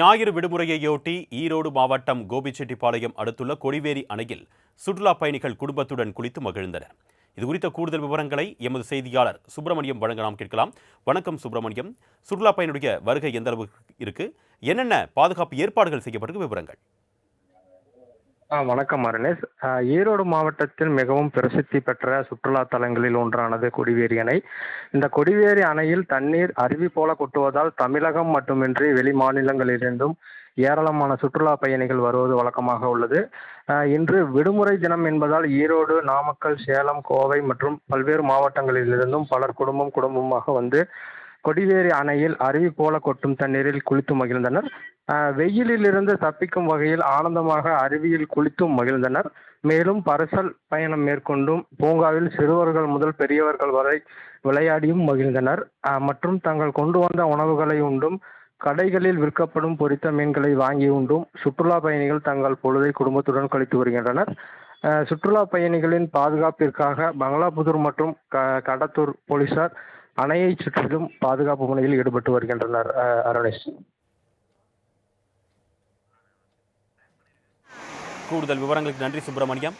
ஞாயிறு விடுமுறையையொட்டி ஈரோடு மாவட்டம் கோபிச்செட்டிப்பாளையம் அடுத்துள்ள கொடிவேரி அணையில் சுற்றுலா பயணிகள் குடும்பத்துடன் குளித்து மகிழ்ந்தனர். இது குறித்த கூடுதல் விவரங்களை எமது செய்தியாளர் சுப்பிரமணியம் வழங்க நாம் கேட்கலாம். வணக்கம் சுப்பிரமணியம். சுற்றுலா பயணியுடைய வருகை எந்த அளவுக்கு இருக்கு? என்னென்ன பாதுகாப்பு ஏற்பாடுகள் செய்யப்பட்டிருக்கு? விவரங்கள். ஆ வணக்கம் அருணேஷ். ஈரோடு மாவட்டத்தில் மிகவும் பிரசித்தி பெற்ற சுற்றுலா தலங்களில் ஒன்றானது கொடிவேரி அணை. இந்த கொடிவேரி அணையில் தண்ணீர் அருவி போல கொட்டுவதால் தமிழகம் மட்டுமின்றி வெளி மாநிலங்களிலிருந்தும் ஏராளமான சுற்றுலா பயணிகள் வருவது வழக்கமாக உள்ளது. இன்று விடுமுறை தினம் என்பதால் ஈரோடு நாமக்கல் சேலம் கோவை மற்றும் பல்வேறு மாவட்டங்களிலிருந்தும் பலர் குடும்பம் குடும்பமாக வந்து கொடிவேரி அணையில் அருவி போல கொட்டும் தண்ணீரில் குளித்து மகிழ்ந்தனர். வெயிலிலிருந்து தப்பிக்கும் வகையில் ஆனந்தமாக அருவியில் குளித்தும் மகிழ்ந்தனர். மேலும் பரிசல் பயணம் மேற்கொண்டும் பூங்காவில் சிறுவர்கள் முதல் பெரியவர்கள் வரை விளையாடியும் மகிழ்ந்தனர். மற்றும் தங்கள் கொண்டு வந்த உணவுகளை உண்டும் கடைகளில் விற்கப்படும் பொரித்த மீன்களை வாங்கி உண்டும் சுற்றுலா பயணிகள் தங்கள் பொழுதை குடும்பத்துடன் கழித்து வருகின்றனர். சுற்றுலா பயணிகளின் பாதுகாப்பிற்காக பங்களாபுதூர் மற்றும் க கடத்தூர் போலீசார் அணையை சுற்றிலும் பாதுகாப்பு பணியில் ஈடுபட்டு வருகின்றனர் அருணேஷ். கூடுதல் விவரங்களுக்கு நன்றி சுப்பிரமணியம்.